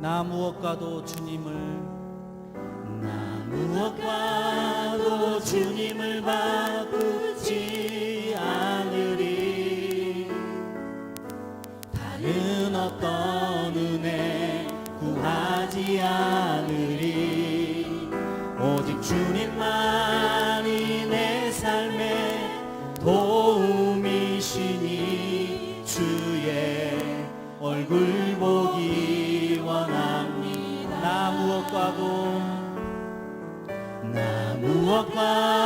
나 무엇과도 주님을 나 무엇과도 주님을 바꾸지 않으리. 다른 어떤 은혜 구하지 않으리. 오직 주님 나 무엇과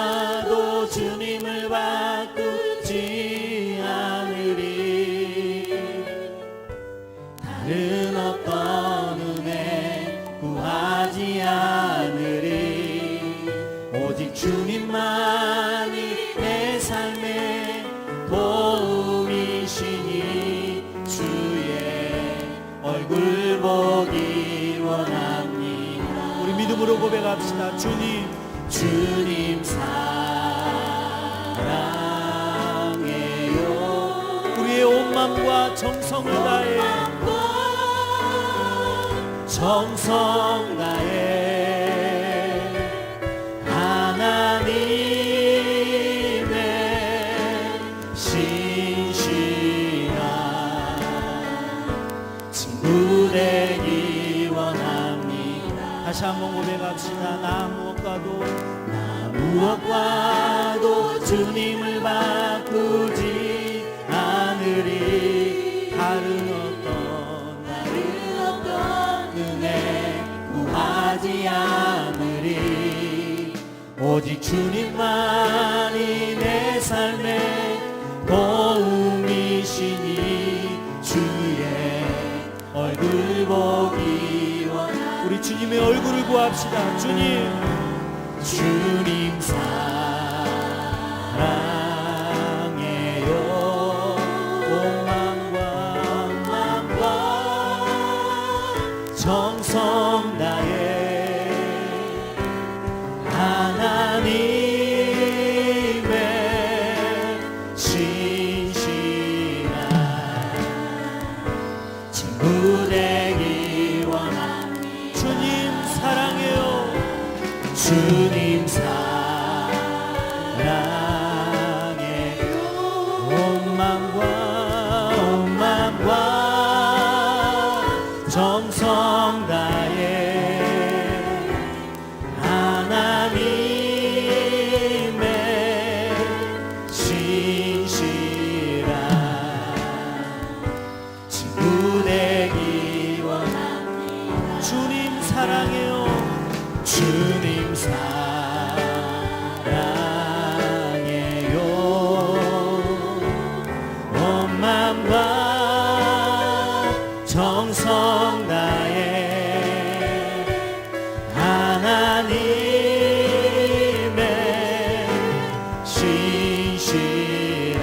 고백합시다. 주님, 주님 사랑해요 우리의 온 마음과 정성을 다해 정성 무엇과도 주님을 바꾸지 않으리. 다른 어떤 다른 어떤 은혜 구하지 않으리. 오직 주님만이 내 삶의 도움이시니 주의 얼굴 보기 원하 우리 주님의 얼굴을 구합시다. 주님, 주님 사랑해요. 정성 다해 신실한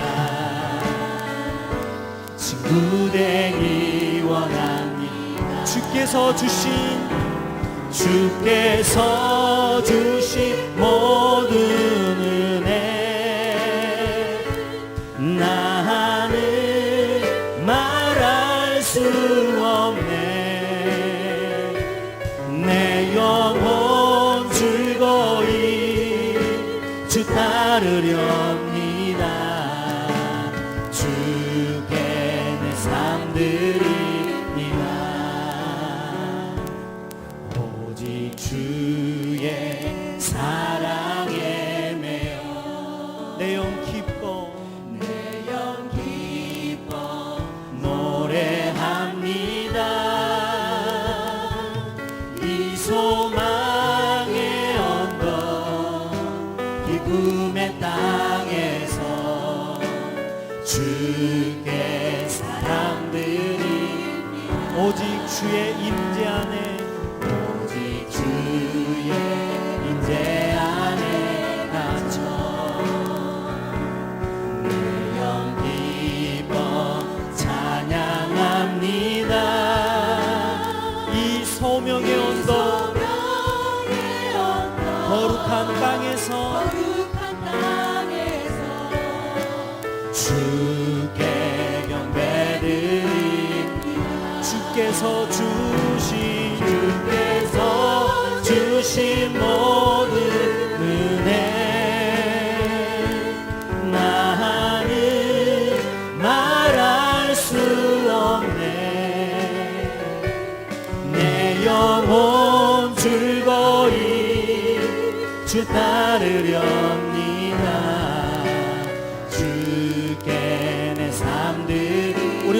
친구 되기 원합니다. 주께서 주신 주께서 주신 모든 삶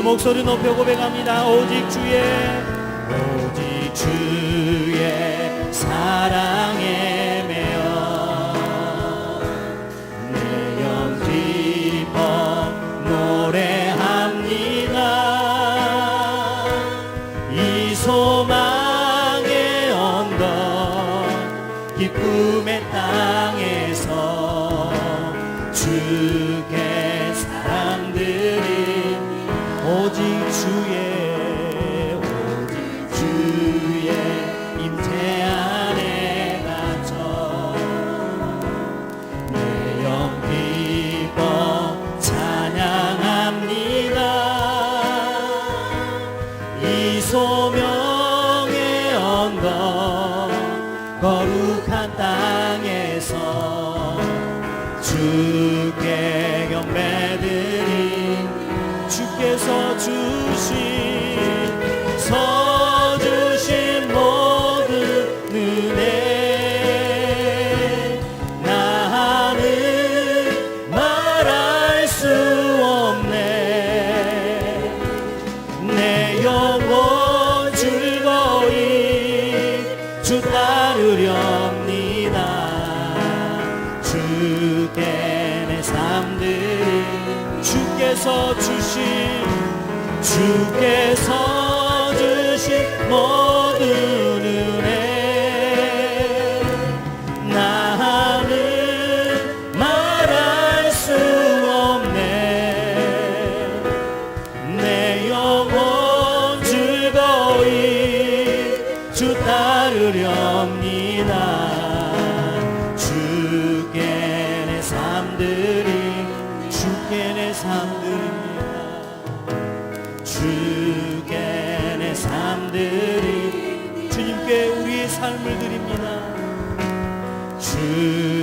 목소리 높여 고백합니다. 오직 주의 이 소명의 언덕 거룩한 땅에서 주께 경배드리 주께서 주신 따르렵니다 주께 내 삶들이 주께서 주신 주께서 주신 주께 내 삶들입니다. 주께 내 삶들이 주님께 우리의 삶을 드립니다. 주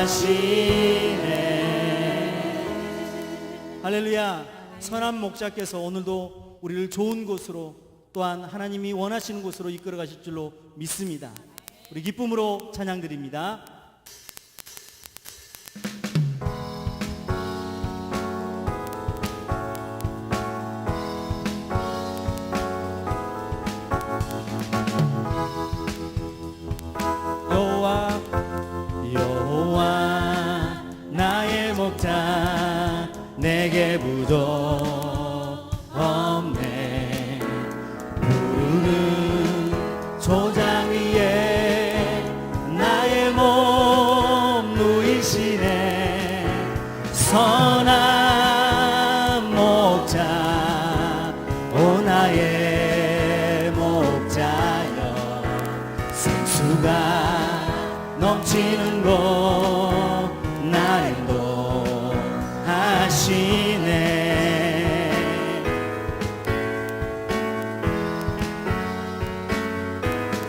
하시네 할렐루야. 선한 목자께서 오늘도 우리를 좋은 곳으로 또한 하나님이 원하시는 곳으로 이끌어 가실 줄로 믿습니다. 우리 기쁨으로 찬양 드립니다. 내게 부족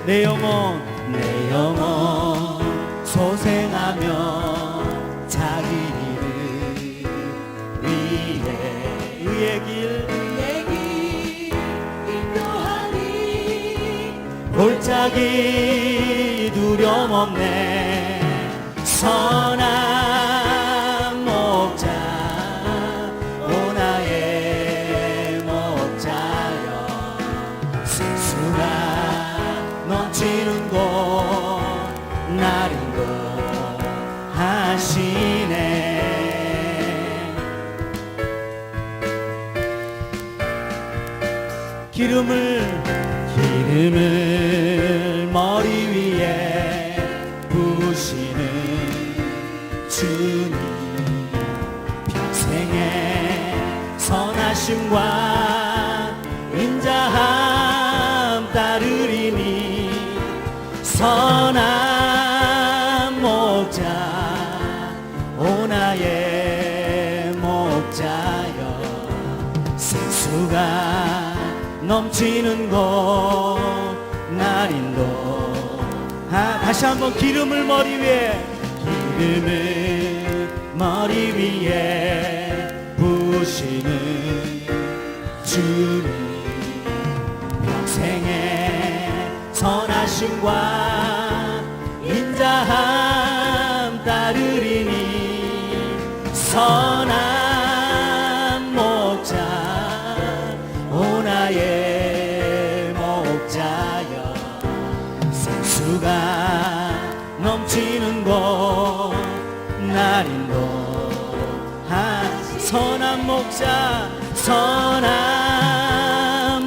내 영혼 내 영혼 소생하며 자기 일을 위해. 의의 길 내길 인도하니 골짜기 두려움 없네. 선 기름을 기름을 머리 위에 부으시는 주님 평생의 선하심과 인자함 따르리니 선한 목자 오 나의 넘치는 곳 날 인도. 아, 다시 한번 기름을 머리 위에 기름을 머리 위에 부으시는 주님. 평생의 선하심과 인자함 따르리니 선 목자 선한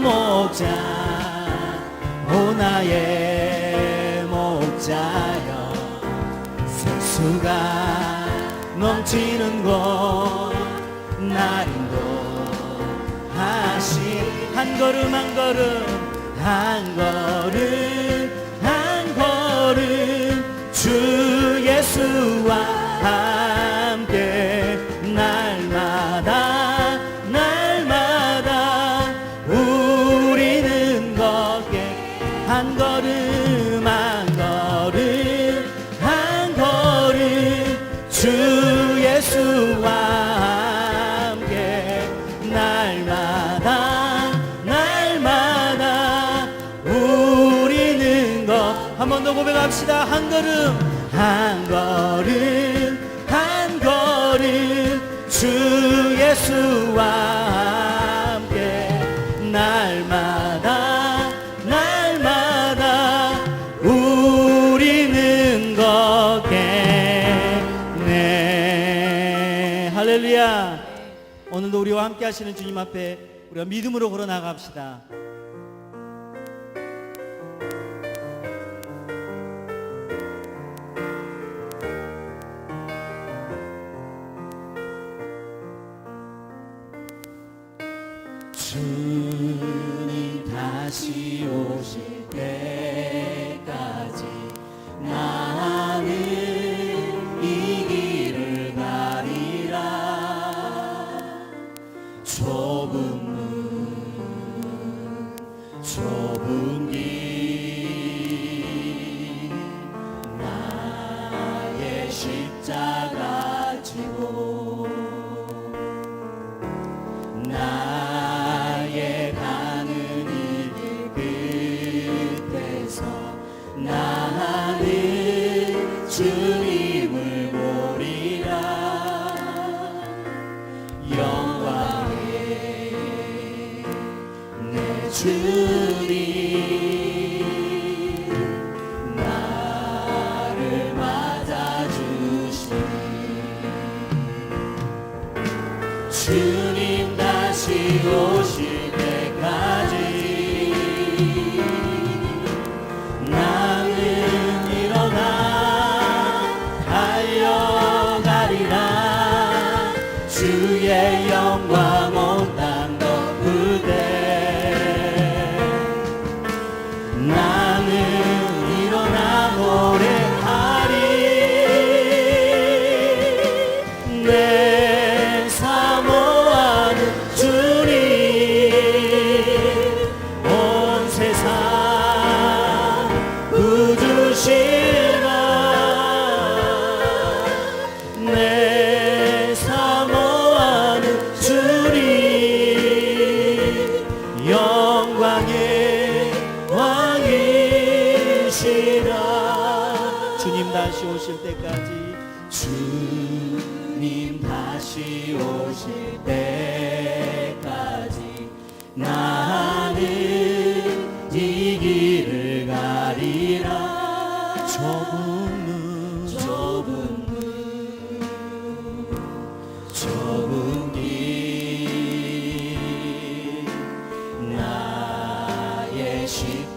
목자. 오 나의 목자여. 생수가 넘치는 곳 날인도 하시. 한 걸음 한 걸음 한 걸음 한 걸음 주 예수와 걸음 한 걸음 한 걸음 주 예수와 함께 날마다 날마다 우리는 걷겠네 할렐루야. 오늘도 우리와 함께 하시는 주님 앞에 우리가 믿음으로 걸어 나갑시다. 주님 다시 오실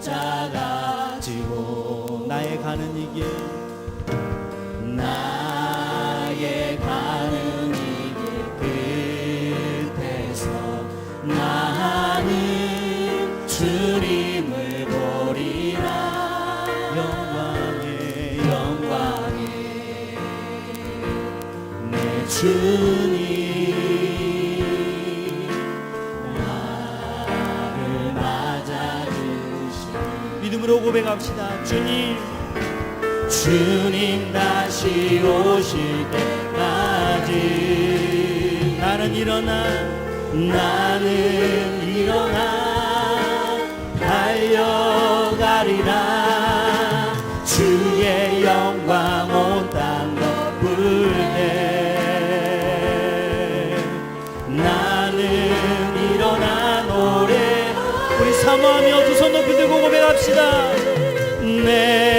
십자가 지고 나의 가는 이길. 이름으로 고백합시다. 주님, 주님 다시 오실 때까지 나는 일어나, 나는 일어나 달려가리라. сниться не.